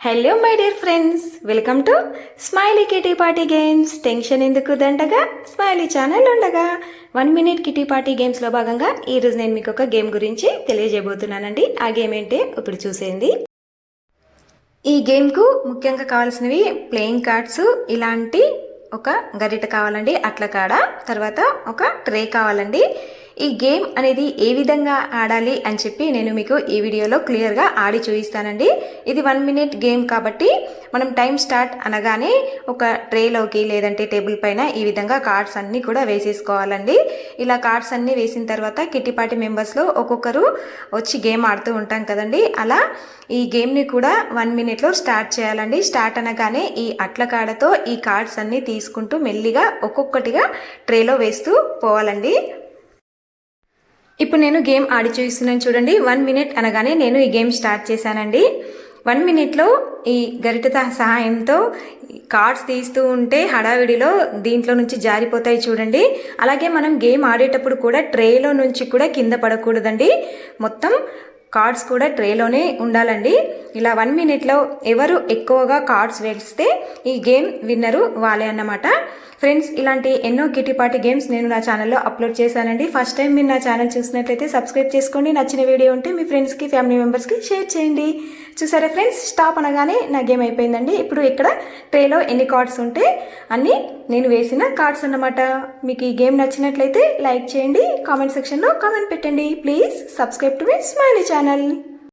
Hello my dear friends welcome to Smiley kitty party games tension ఎందుకు దండగా? Smiley channel ఉండగా. One minute kitty party గేమ్స్లో భాగంగా ఈరోజు నేను మీకు ఒక గేమ్ గురించి తెలియజేయబోతున్నానండి. ఆ గేమ్ ఏంటి? ఇప్పుడు చూసేయండి. ఈ గేమ్కు ముఖ్యంగా కావాల్సినవి ప్లేయింగ్ కార్డ్స్ ఇలాంటి ఒక గరిట కావాలండి అట్ల కాడ. తర్వాత ఒక ట్రే కావాలండి. ఈ గేమ్ అనేది ఏ విధంగా ఆడాలి అని చెప్పి నేను మీకు ఈ వీడియోలో క్లియర్గా ఆడి చూపిస్తానండి. ఇది వన్ మినిట్ గేమ్ కాబట్టి మనం టైం స్టార్ట్ అనగానే ఒక ట్రేలోకి లేదంటే టేబుల్ పైన ఈ విధంగా కార్డ్స్ అన్నీ కూడా వేసేసుకోవాలండి. ఇలా కార్డ్స్ అన్నీ వేసిన తర్వాత కిట్టిపాటి మెంబర్స్లో ఒక్కొక్కరు వచ్చి గేమ్ ఆడుతూ ఉంటాం కదండి. అలా ఈ గేమ్ని కూడా వన్ మినిట్లో స్టార్ట్ చేయాలండి. స్టార్ట్ అనగానే ఈ అట్ల కాడతో ఈ కార్డ్స్ అన్నీ తీసుకుంటూ మెల్లిగా ఒక్కొక్కటిగా ట్రేలో వేస్తూ పోవాలండి. ఇప్పుడు నేను గేమ్ ఆడి చూపిస్తున్నాను చూడండి. వన్ మినిట్ అనగానే నేను ఈ గేమ్ స్టార్ట్ చేశానండి. వన్ మినిట్లో ఈ గరిట సహాయంతో కార్డ్స్ తీస్తూ ఉంటే హడావిడిలో దీంట్లో నుంచి జారిపోతాయి చూడండి. అలాగే మనం గేమ్ ఆడేటప్పుడు కూడా ట్రేలో నుంచి కూడా కింద పడకూడదండి. మొత్తం కార్డ్స్ కూడా ట్రేలోనే ఉండాలండి. ఇలా వన్ మినిట్లో ఎవరు ఎక్కువగా కార్డ్స్ వేస్తే ఈ గేమ్ విన్నరు వాళ్ళే అన్నమాట. ఫ్రెండ్స్ ఇలాంటి ఎన్నో కిటిపాటి గేమ్స్ నేను నా ఛానల్లో అప్లోడ్ చేశానండి. ఫస్ట్ టైం మీరు నా ఛానల్ చూసినట్లయితే సబ్స్క్రైబ్ చేసుకోండి. నచ్చిన వీడియో ఉంటే మీ ఫ్రెండ్స్కి ఫ్యామిలీ మెంబర్స్కి షేర్ చేయండి. చూసారా ఫ్రెండ్స్ స్టాప్ అనగానే నా గేమ్ అయిపోయిందండి. ఇప్పుడు ఇక్కడ ట్రేలో ఎన్ని కార్డ్స్ ఉంటే అన్నీ నేను వేసిన కార్డ్స్ అన్నమాట. మీకు ఈ గేమ్ నచ్చినట్లయితే లైక్ చేయండి. కామెంట్ సెక్షన్లో కామెంట్ పెట్టండి. ప్లీజ్ సబ్స్క్రైబ్ టు మీ స్మైలీ ఛానల్